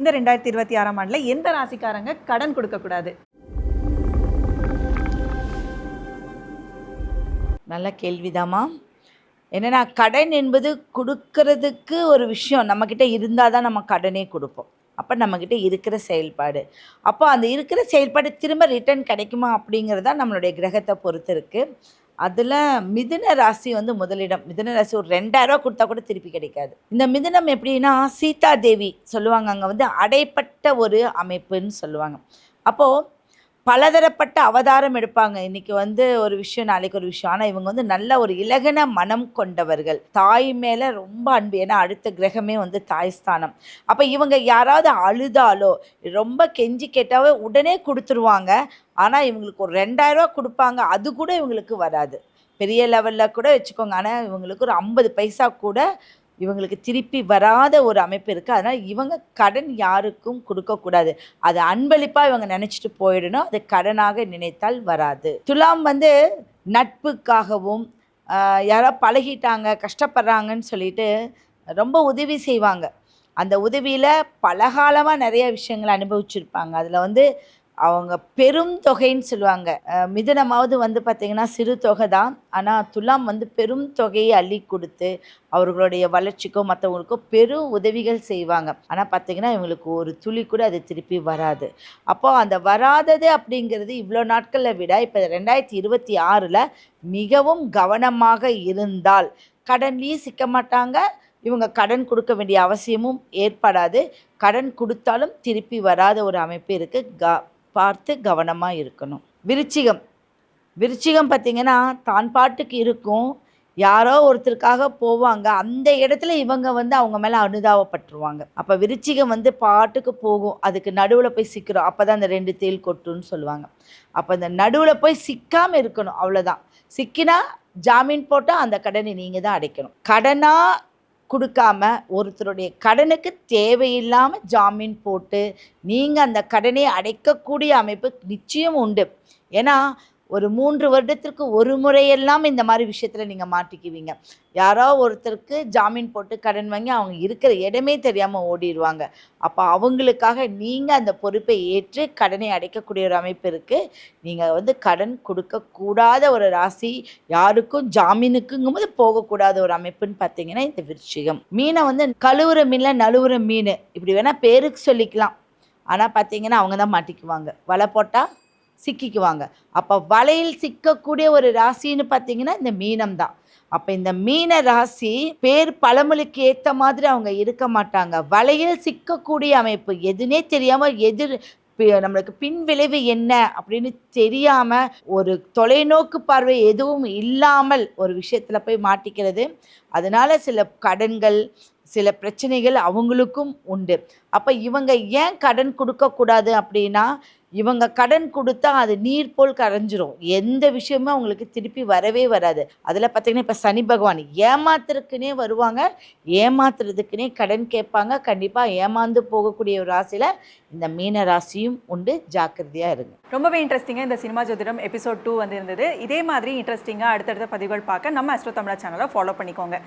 இந்த ரெண்டாயிரத்தி இருபத்தி ஆறாம் ஆண்டில் எந்த ராசிக்காரங்க கடன் கொடுக்கக்கூடாது நல்ல கேள்விதாம்மா. என்னன்னா கடன் என்பது கொடுக்கறதுக்கு ஒரு விஷயம். நம்மக்கிட்ட இருந்தால் தான் நம்ம கடனே கொடுப்போம். அப்போ நம்மக்கிட்ட இருக்கிற செயல்பாடு. அப்போ அந்த இருக்கிற செயல்பாடு திரும்ப ரிட்டர்ன் கிடைக்குமா அப்படிங்கிறது தான் நம்மளுடைய கிரகத்தை பொறுத்து இருக்குது அதில் மிதுன ராசி வந்து முதலிடம். மிதுன ராசி ஒரு ரெண்டாயிரரூவா கொடுத்தா கூட திருப்பி கிடைக்காது. இந்த மிதுனம் எப்படின்னா சீதா தேவி சொல்லுவாங்க. அங்கே வந்து அடைப்பட்ட ஒரு அமைப்புன்னு சொல்லுவாங்க. அப்போது பலதரப்பட்ட அவதாரம் எடுப்பாங்க. இன்னைக்கு வந்து ஒரு விஷயம் நாளைக்கு ஒரு விஷயம். ஆனால் இவங்க வந்து நல்ல ஒரு இலகன மனம் கொண்டவர்கள். தாய் மேலே ரொம்ப அன்பு. ஏன்னா அடுத்த கிரகமே வந்து தாய் ஸ்தானம். அப்போ இவங்க யாராவது அழுதாலோ ரொம்ப கெஞ்சி கேட்டாவே உடனே கொடுத்துருவாங்க. ஆனால் இவங்களுக்கு ஒரு ரெண்டாயிரரூவா கொடுப்பாங்க. அது கூட இவங்களுக்கு வராது. பெரிய லெவலில் கூட வச்சுக்கோங்க. ஆனால் இவங்களுக்கு ஒரு ஐம்பது பைசா கூட இவங்களுக்கு திருப்பி வராத ஒரு அமைப்பு இருக்குது அதனால் இவங்க கடன் யாருக்கும் கொடுக்கக்கூடாது. அது அன்பளிப்பாக இவங்க நினச்சிட்டு போயிடணும். அது கடனாக நினைத்தால் வராது. துலாம் வந்து நட்புக்காகவும் யாரோ பழகிட்டாங்க கஷ்டப்படுறாங்கன்னு சொல்லிட்டு ரொம்ப உதவி செய்வாங்க. அந்த உதவியில் பலகாலமாக நிறைய விஷயங்களை அனுபவிச்சிருப்பாங்க. அதில் வந்து அவங்க பெரும் தொகைன்னு சொல்லுவாங்க. மிதனமாவது வந்து பார்த்திங்கன்னா சிறு தொகை தான். ஆனால் துலாம் வந்து பெரும் தொகையை அள்ளி கொடுத்து அவர்களுடைய வளர்ச்சிக்கோ மற்றவங்களுக்கோ பெரும் உதவிகள் செய்வாங்க. ஆனால் பார்த்திங்கன்னா இவங்களுக்கு ஒரு துளி கூட அது திருப்பி வராது. அப்போ அந்த வராதது அப்படிங்கிறது இவ்வளோ நாட்களை விட இப்போ ரெண்டாயிரத்தி இருபத்தி ஆறில் மிகவும் கவனமாக இருந்தால். கடன்லேயும் சிக்க மாட்டாங்க. இவங்க கடன் கொடுக்க வேண்டிய அவசியமும் ஏற்படாது. கடன் கொடுத்தாலும் திருப்பி வராத ஒரு அமைப்பு இருக்குது க பார்த்து கவனமாக இருக்கணும். விருச்சிகம். விருச்சிகம் பார்த்திங்கன்னா தான் பாட்டுக்கு இருக்கும். யாரோ ஒருத்தருக்காக போவாங்க. அந்த இடத்துல இவங்க வந்து அவங்க மேலே அனுதாபப்பட்டுருவாங்க. அப்போ விருச்சிகம் வந்து பாட்டுக்கு போகும். அதுக்கு நடுவில் போய் சிக்கிறோம். அப்போ தான் அந்த ரெண்டு தேல் கொட்டுன்னு சொல்லுவாங்க. அப்போ அந்த நடுவில் போய் சிக்காமல் இருக்கணும். அவ்வளோதான் சிக்கினா ஜாமீன் போட்டால் அந்த கடனை நீங்கள் தான் அடைக்கணும். கடனாக கொடுக்காம ஒருத்தருடைய கடனுக்கு தேவையில்லாமல் ஜாமீன் போட்டு நீங்கள் அந்த கடனை அடைக்கக்கூடிய அமைப்பு நிச்சயம் உண்டு. ஏன்னா ஒரு மூன்று வருடத்திற்கு ஒரு முறையெல்லாம் இந்த மாதிரி விஷயத்தில் நீங்கள் மாட்டிக்குவீங்க. யாரோ ஒருத்தருக்கு ஜாமீன் போட்டு கடன் வாங்கி அவங்க இருக்கிற இடமே தெரியாமல் ஓடிடுவாங்க அப்போ அவங்களுக்காக நீங்கள் அந்த பொறுப்பை ஏற்று கடனை அடைக்கக்கூடிய ஒரு அமைப்பு இருக்குது நீங்கள் வந்து கடன் கொடுக்கக்கூடாத ஒரு ராசி யாருக்கும் ஜாமீனுக்குங்கும்போது போகக்கூடாத ஒரு அமைப்புன்னு பார்த்தீங்கன்னா இந்த விருச்சிகம். மீனை வந்து கழுவுற மீனில் நழுவுற மீன் இப்படி வேணால் பேருக்கு சொல்லிக்கலாம். ஆனால் பார்த்தீங்கன்னா அவங்க தான் மாட்டிக்குவாங்க. வலை போட்டால் சிக்கிக்குவாங்க. அப்போ வலையில் சிக்கக்கூடிய ஒரு ராசின்னு பார்த்தீங்கன்னா இந்த மீனம் தான் அப்போ இந்த மீன ராசி பேர் பழமொழிக்கு ஏற்ற மாதிரி அவங்க இருக்க மாட்டாங்க. வலையில் சிக்கக்கூடிய அமைப்பு எதுனே தெரியாமல் எதிர் பி- நம்மளுக்கு பின் விளைவு என்ன அப்படின்னு தெரியாமல் ஒரு தொலைநோக்கு பார்வை எதுவும் இல்லாமல் ஒரு விஷயத்தில் போய் மாட்டிக்கிறது. அதனால் சில கடன்கள் சில பிரச்சனைகள் அவங்களுக்கும் உண்டு. அப்போ இவங்க ஏன் கடன் கொடுக்கக்கூடாது அப்படின்னா இவங்க கடன் கொடுத்தா அது நீர் போல் கரைஞ்சிரும். எந்த விஷயமும் அவங்களுக்கு திருப்பி வரவே வராது. அதில் பார்த்திங்கன்னா இப்போ சனி பகவான் ஏமாத்துறதுக்குனே வருவாங்க. ஏமாத்துறதுக்குனே கடன் கேட்பாங்க. கண்டிப்பாக ஏமாந்து போகக்கூடிய ஒரு ராசியில் இந்த மீன ராசியும் உண்டு. ஜாக்கிரதையாக இருங்க. ரொம்பவே இன்ட்ரெஸ்டிங்காக இந்த சினிமா ஜோதிடம் எபிசோட் டூ வந்து இருந்தது இதே மாதிரி இன்ட்ரெஸ்டிங்காக அடுத்தடுத்த பதிவுகள் பார்க்க நம்ம அஸ்ட்ரோ தமிழா சேனலை ஃபாலோ பண்ணிக்கோங்க.